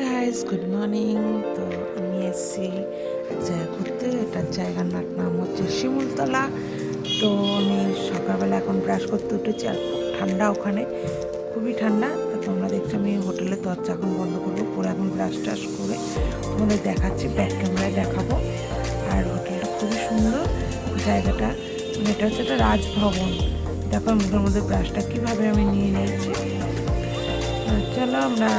Guys good morning তো আমি এসেছি এক জায়গা ঘুরতে। এটার জায়গার নাম হচ্ছে শিমুলতলা। তো আমি সকালবেলা এখন ব্রাশ করতে উঠেছি আর খুব ঠান্ডা ওখানে। খুবই ঠান্ডা। তো তোমরা দেখছ আমি হোটেলের দরজা এখন বন্ধ করব। পরে এখন ব্রাশ টাশ করে তোমাদের দেখাচ্ছি ব্যাক ক্যামেরায় দেখাবো। আর হোটেলটা খুবই সুন্দর। জায়গাটা মানে এটা হচ্ছে একটা রাজভবন। দেখো মুখের মধ্যে ব্রাশটা কীভাবে আমি নিয়ে নিয়েছি। চলো আমরা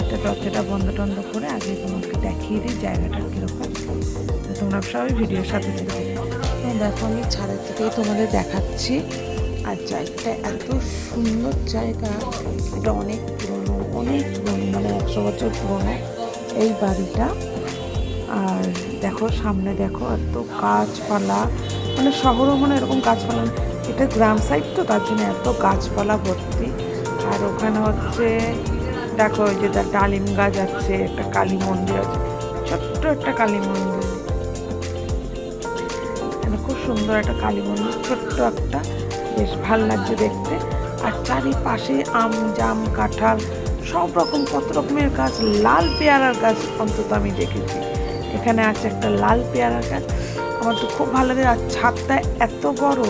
এটা দরজাটা বন্ধ টন্ধ করে আগে তোমাকে দেখিয়ে দিই জায়গাটা কীরকম। তো তোমরা সবাই ভিডিওর সাথে থেকে। তো দেখো, আমি ছাদের থেকেই তোমাদের দেখাচ্ছি। আর জায়গাটা এত সুন্দর জায়গা। এটা অনেক পুরনো অনেক পুরনো মানে একশো বছর পুরনো এই বাড়িটা। আর দেখো, সামনে দেখো, এত গাছপালা। মানে শহরও মানে এরকম গাছপালা এটা গ্রাম সাইড তো, তার জন্য এত গাছপালা ভর্তি। ওখানে হচ্ছে, দেখো ওই যে ডালিম গাছ আছে, একটা কালী মন্দির আছে, ছোট্ট একটা কালী মন্দির। খুব সুন্দর একটা কালী মন্দির, ছোট্ট একটা, বেশ ভালো লাগছে দেখতে। আর চারিপাশে আম, জাম, কাঁঠাল, সব রকম, কত রকমের গাছ, লাল পেয়ারার গাছ অন্তত আমি দেখেছি। এখানে আছে একটা লাল পেয়ারার গাছ, আমার তো খুব ভালো লাগে, আর ছাদটা এত বড়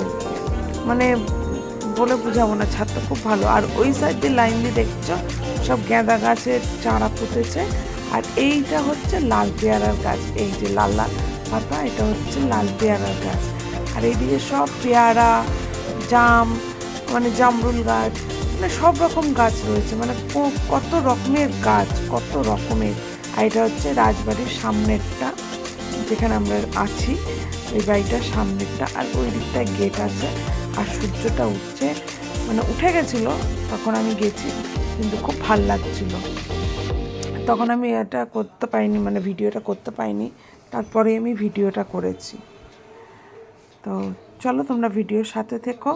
মানে বলে বোঝাবো না, ছাদটা খুব ভালো। আর ওই সাইড দিয়ে লাইন দিয়ে দেখছ, সব গাঁদা গাছের চারা পুঁতেছে আর এইটা হচ্ছে লাল পেয়ারার গাছ, এই যে লাল লাল পাতা, এটা হচ্ছে লাল পেয়ারার গাছ। আর এইদিকে সব পেয়ারা, জাম মানে জামরুল গাছ মানে সব রকম গাছ রয়েছে। মানে কত রকমের গাছ, কত রকমের। আর এটা হচ্ছে রাজবাড়ির সামনেরটা, যেখানে আমরা আছি। ওই বাড়িটার সামনেরটা, আর ওই দিকটায় গেট আছে। আর সূর্যটা উঠছে মানে উঠে গেছিল, তখন আমি গেছি, কিন্তু খুব ভালো লাগছিল। তখন আমি এটা করতে পারিনি মানে ভিডিওটা করতে পারিনি, তারপরে আমি ভিডিওটা করেছি। তো চলো তোমরা ভিডিওর সাথে থেকো,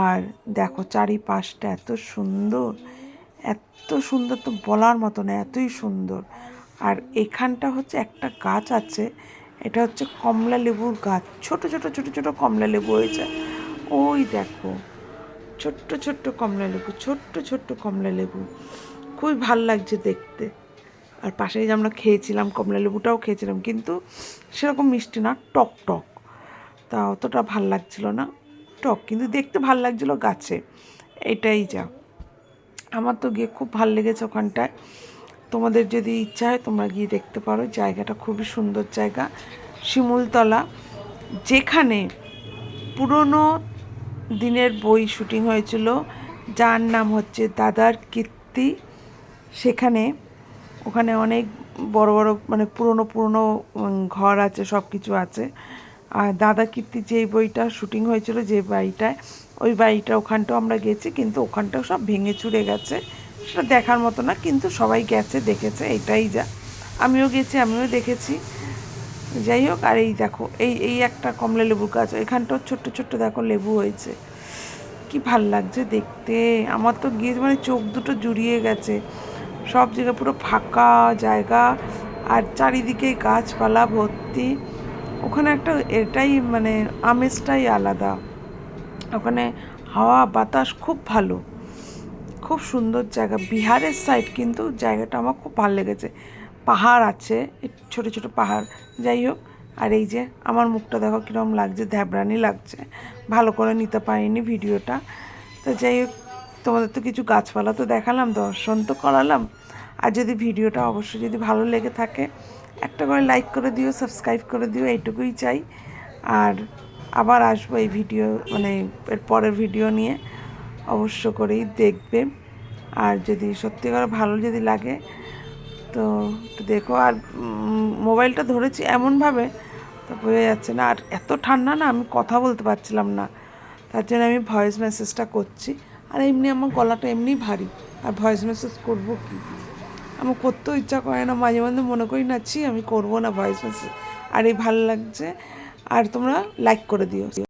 আর দেখো চারিপাশটা এত সুন্দর এত সুন্দর তো বলার মতো না, এতই সুন্দর। আর এখানটা হচ্ছে একটা গাছ আছে, এটা হচ্ছে কমলা লেবুর গাছ, ছোট ছোট ছোট ছোট কমলা লেবু হয়েছে। ওই দেখো, ছোট্ট ছোট্ট কমলা লেবু, ছোট্ট ছোট্ট কমলা লেবু। খুবই ভালো লাগছে দেখতে। আর পাশেই যে আমরা খেয়েছিলাম, কমলা লেবুটাও খেয়েছিলাম, কিন্তু সেরকম মিষ্টি না, টক টক। তা অতটা ভালো লাগছিল না, টক, কিন্তু দেখতে ভালো লাগছিল গাছে। এটাই যা। আমার তো গিয়ে খুব ভালো লেগেছে ওখানটায়। তোমাদের যদি ইচ্ছা হয়, তোমরা গিয়ে দেখতে পারো। জায়গাটা খুবই সুন্দর জায়গা। শিমুলতলা, যেখানে পুরনো দিনের বই শুটিং হয়েছিল। যার নাম হচ্ছে দাদার কীর্তি। সেখানে ওখানে অনেক বড় বড় মানে পুরনো পুরনো ঘর আছে সব কিছু আছে। আর দাদা কীর্তি যেই বইটা শুটিং হয়েছিল, যে বাড়িটায়, ওই বাড়িটা ওখানটাও আমরা গেছি, কিন্তু ওখানটাও সব ভেঙে চুরে গেছে। সেটা দেখার মতো না, কিন্তু সবাই গেছে, দেখেছে, এটাই যা। আমিও গেছি, আমিও দেখেছি। যাই হোক, আর এই দেখো, এই এই একটা কমলা লেবু গাছ, এখানটাও ছোট্ট ছোট্ট দেখো লেবু হয়েছে। কি ভালো লাগছে দেখতে। আমার তো গিয়ে মানে চোখ দুটো জুড়িয়ে গেছে। সব জায়গা পুরো ফাঁকা জায়গা, আর চারিদিকে গাছপালা ভর্তি। ওখানে একটা এটাই মানে আমেজটাই আলাদা। ওখানে হাওয়া, বাতাস খুব ভালো। খুব সুন্দর জায়গা। বিহারের সাইড কিন্তু জায়গাটা আমার খুব ভালো লেগেছে। পাহাড় আছে ছোট ছোট পাহাড়। যাই হোক, আর এই যে আমার মুখটা দেখো কীরকম লাগছে ধ্যাবরানি লাগছে। ভালো করে নিতে পারিনি ভিডিওটা। তো যাই হোক, তোমাদের তো কিছু গাছপালা তো দেখালাম, দর্শন তো করালাম। আর যদি ভিডিওটা অবশ্যই যদি ভালো লেগে থাকে, একটা করে লাইক করে দিও সাবস্ক্রাইব করে দিও, এইটুকুই চাই। আর আবার আসব এই ভিডিও মানে এর পরের ভিডিও নিয়ে, অবশ্য করেই দেখবে। আর যদি সত্যি করে ভালো যদি লাগে তো একটু দেখো, আর মোবাইলটা ধরেছি এমনভাবে, তো বোঝা যাচ্ছে না। আর এত ঠান্ডা না, আমি কথা বলতে পারছিলাম না। তার জন্য আমি ভয়েস মেসেজটা করছি। আর এমনি আমার গলাটা এমনি ভারী। আর ভয়েস মেসেজ করব কি? আমার করতেও ইচ্ছা করে না, মাঝে মাঝে মনে করি না, ছি, আমি করব না ভয়েস মেসেজ আর এই ভালো লাগছে। আর তোমরা লাইক করে দিও।